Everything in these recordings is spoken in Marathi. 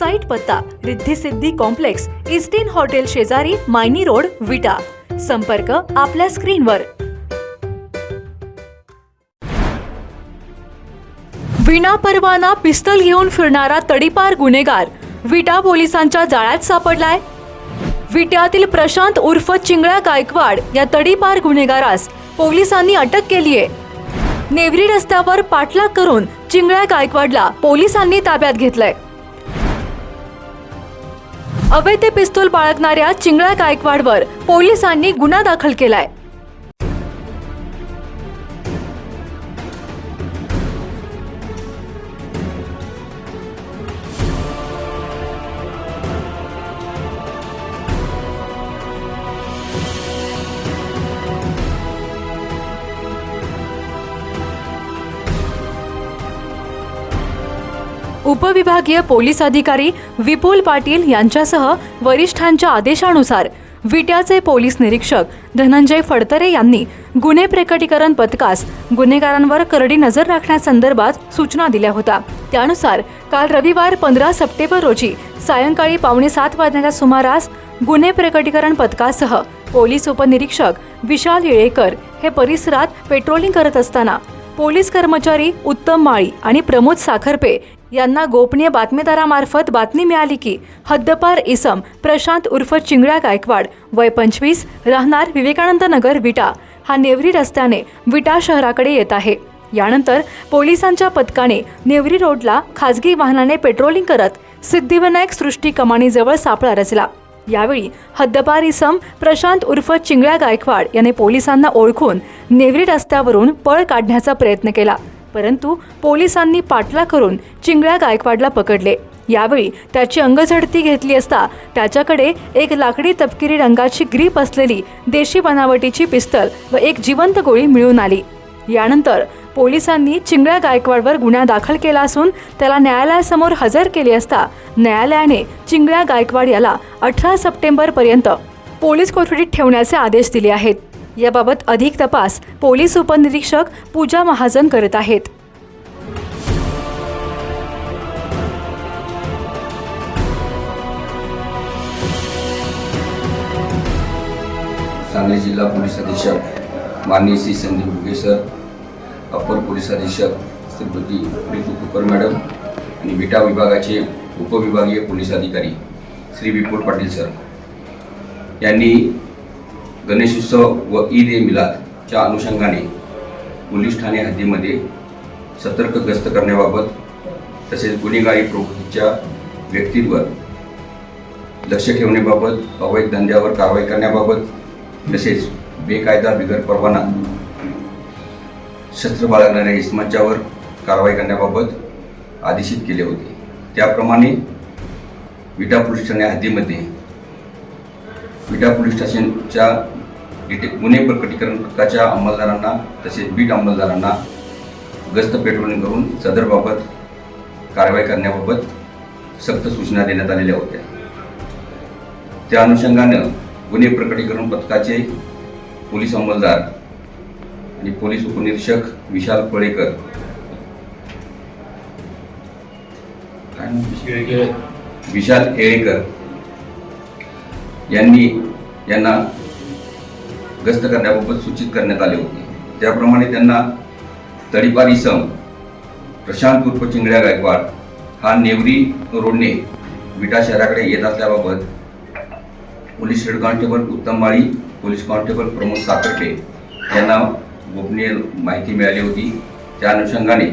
साईट पत्ता रिद्धिसिद्धी कॉम्प्लेक्स इस्टिन हॉटेल शेजारी मायनी रोड विटा. संपर्क आपल्या स्क्रीनवर. विना परवाना पिस्तल घेऊन फिरणारा तडीपार गुन्हेगार विटा पोलिसांच्या जाळ्यात सापडलाय. विट्यातील प्रशांत उर्फ चिंगळ्या गायकवाड या तडीपार गुन्हेगारास पोलिसांनी अटक केली आहे नेवरी रस्त्यावर पाठलाग करून चिंगळ्या गायकवाडला पोलिसांनी ताब्यात घेतलंय. अवैध पिस्तूल बाळगणाऱ्या चिंगळा गायकवाडवर पोलिसांनी गुन्हा दाखल केलाय. उपविभागीय पोलीस अधिकारी विपुल पाटील यांच्यासह वरिष्ठांच्या आदेशानुसार विट्याचे पोलीस निरीक्षक धनंजय फडतरे यांनी गुन्हे प्रकटीकरण पथकास गुन्हेगारांवर करडी नजर राखण्यासंदर्भात सूचना दिल्या होत्या. त्यानुसार काल रविवार पंधरा सप्टेंबर रोजी सायंकाळी पावणे सात वाजण्याच्या सुमारास गुन्हे प्रकटीकरण पथकासह पोलीस उपनिरीक्षक विशाल येळेकर हे परिसरात पेट्रोलिंग करत असताना पोलीस कर्मचारी उत्तम माळी आणि प्रमोद साखरपे यांना गोपनीय बातमीदारामार्फत बातमी मिळाली की हद्दपार इसम प्रशांत उर्फ चिंगळ्या गायकवाड वय पंचवीस राहणार विवेकानंद नगर विटा. हा नेवरी रस्त्याने विटा शहराकडे येत आहे. यानंतर पोलिसांच्या पथकाने नेवरी रोडला खाजगी वाहनाने पेट्रोलिंग करत सिद्धिविनायक सृष्टी कमानीजवळ सापळा रचला. यावेळी हद्दपार इसम प्रशांत उर्फ चिंगळ्या गायकवाड याने पोलिसांना ओळखून नेवरी रस्त्यावरून पळ काढण्याचा प्रयत्न केला. परंतु पोलिसांनी पाठला करून चिंगळ्या गायकवाडला पकडले. यावेळी त्याची अंगझडती घेतली असता त्याच्याकडे एक लाकडी तपकिरी रंगाची ग्रीप असलेली देशी बनावटीची पिस्तल व एक जिवंत गोळी मिळून आली. यानंतर पोलिसांनी चिंगळ्या गायकवाडवर गुन्हा दाखल केला असून त्याला न्यायालयासमोर हजर केले असता न्यायालयाने चिंगळ्या गायकवाड याला अठरा सप्टेंबरपर्यंत पोलीस कोठडीत ठेवण्याचे आदेश दिले आहेत. याबाबत अधिक तपास पोलीस उपनिरीक्षक पूजा महाजन करत आहेत. सांगली जिल्हा पोलीस अधीक्षक माननीय श्री संदीप भुगे सर अपर पोलीस अधीक्षक श्रीमती रितू कुकर मॅडम आणि विटा विभागाचे उपविभागीय पोलीस अधिकारी श्री विपुल पाटील सर. यांनी गणेशोत्सव व ईद ए मिलादच्या अनुषंगाने पोलीस ठाणे हद्दीमध्ये सतर्क गस्त करण्याबाबत तसेच गुन्हेगारी प्रवृत्तीच्या व्यक्तींवर लक्ष ठेवण्याबाबत अवैध धंद्यावर कारवाई करण्याबाबत तसेच बेकायदा बिगर परवाना शस्त्र बाळगणाऱ्या इस्मांच्यावर कारवाई करण्याबाबत आदेशित केले होते. त्याप्रमाणे विटा पोलीस ठाणे हद्दीमध्ये विटा पोलीस स्टेशनच्या डिटे गुन्हे प्रकटीकरण पथकाच्या अंमलदारांना तसेच बीट अंमलदारांना गस्त पेट्रोलिंग करून सदरबाबत कारवाई करण्याबाबत सक्त सूचना देण्यात आलेल्या होत्या त्या अनुषंगानं गुन्हे प्रकटीकरण पथकाचे पोलीस अंमलदार आणि पोलीस उपनिरीक्षक विशाल पळेकर? विशाल येळेकर यांनी यांना गस्त करण्याबाबत सूचित करण्यात आले होते. त्याप्रमाणे त्यांना तडीपार इसम प्रशांत उर्फ चिंगड्या गायकवाड हा नेवरी रोडने विटा शहराकडे येत असल्याबाबत police head constable Uttam Mali police constable Pramod Satarde यांना गोपनीय माहिती मिळाली होती. त्या अनुषंगाने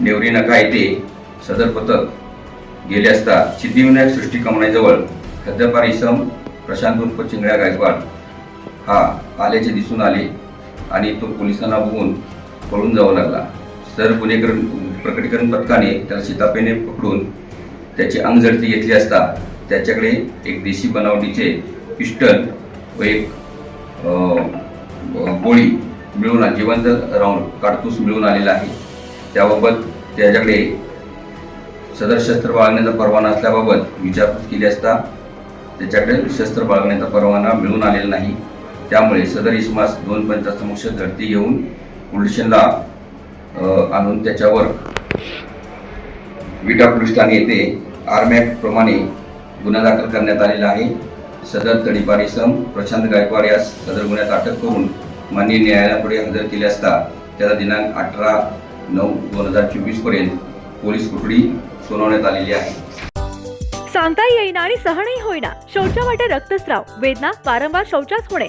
नेवरी नका येथे सदर पथक गेले असता सिद्धिविनायक सृष्टी कमनाईजवळ हद्दपार इसम प्रशांत उर्फ चिंगळ्या गायकवाड हा आल्याचे दिसून आले आणि तो पोलिसांना बघून पळून जावं लागला. सर गुन्हेकरण प्रकटीकरण पथकाने त्याला शितापेने पकडून त्याची अंगझडती घेतली असता त्याच्याकडे एक देशी बनावटीचे पिस्टल व एक गोळी मिळून जिवंत राऊंड काडतूस मिळून आलेला आहे. त्याबाबत त्याच्याकडे सदर शस्त्र बाळगण्याचा परवाना असल्याबाबत विचारपूस केली असता त्याच्याकडे शस्त्र बाळगण्याचा परवाना मिळून आलेला नाही. त्यामुळे सदर इसमास दोन पंचासमक्ष धरती घेऊन पोलीस आणून त्याच्यावर विटा पोलीस ठाणे येथे आरमॅट प्रमाणे गुन्हा दाखल करण्यात आलेला आहे. सदर तडीपार इसम प्रशांत गायकवाड यास सदर गुन्ह्यात अटक करून माननीय न्यायालयापुढे हजर केले असता त्याला दिनांक अठरा नऊ दोन हजार चोवीसपर्यंत पोलीस कोठडी सुनावण्यात आलेली आहे. सांगता येईना आणि सहनही होईना. शौचा वाटे रक्तस्राव वेदना वारंवार शौचास होणे